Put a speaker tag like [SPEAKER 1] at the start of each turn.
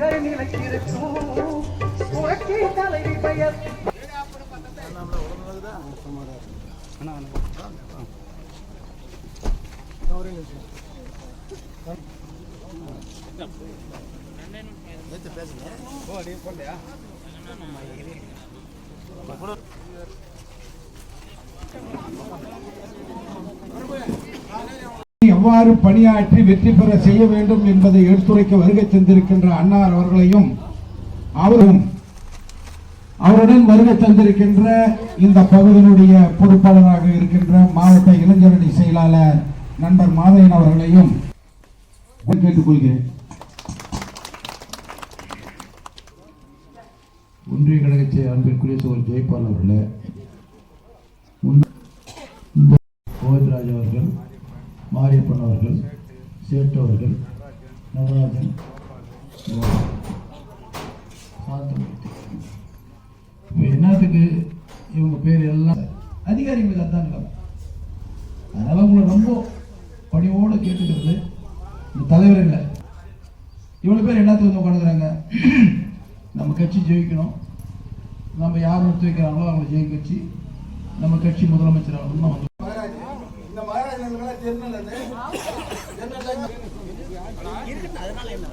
[SPEAKER 1] திகழ் நிலைத்திருக்கும் புரட்சி தலைவி பெயர் பேசுங்க.
[SPEAKER 2] எவ்வாறு பணியாற்றி வெற்றி பெற செய்ய வேண்டும் என்பதை எடுத்துரைக்க வருகை தந்திருக்கின்ற அன்னார் அவர்களையும் அவரும் அவருடன் வருகை தந்திருக்கின்ற இந்த பகுதியினுடைய பொறுப்பாளராக இருக்கின்ற மாவட்ட இளைஞரணி செயலாளர் நண்பர் மாதையன் அவர்களையும் கேட்டுக்கொள்கிறேன். ஒன்றிய கழகத்தை அன்பிற்குரிய சோழர் ஜெயபால் அவர்களே மாரியப்பன் அவர்கள் சேட்டு அவர்கள் நடராஜன் இப்போ என்னத்துக்கு இவங்க பேர் எல்லாம் அதிகாரிகளுக்கு அதான் நிலைமை அதனால உங்களை ரொம்ப பணியோடு கேட்டுக்கிறது இந்த தலைவர்களை இவ்வளோ பேர் என்னத்துக்கு வந்து உட்காந்துக்கிறாங்க? நம்ம கட்சி ஜெயிக்கணும். நம்ம யார் எடுத்து வைக்கிறாங்களோ அவங்களை ஜெயிக்க வச்சு நம்ம கட்சி முதலமைச்சர் எங்களுக்கெல்லாம் தெரியல அது. இருக்கட்டும் அதனால என்ன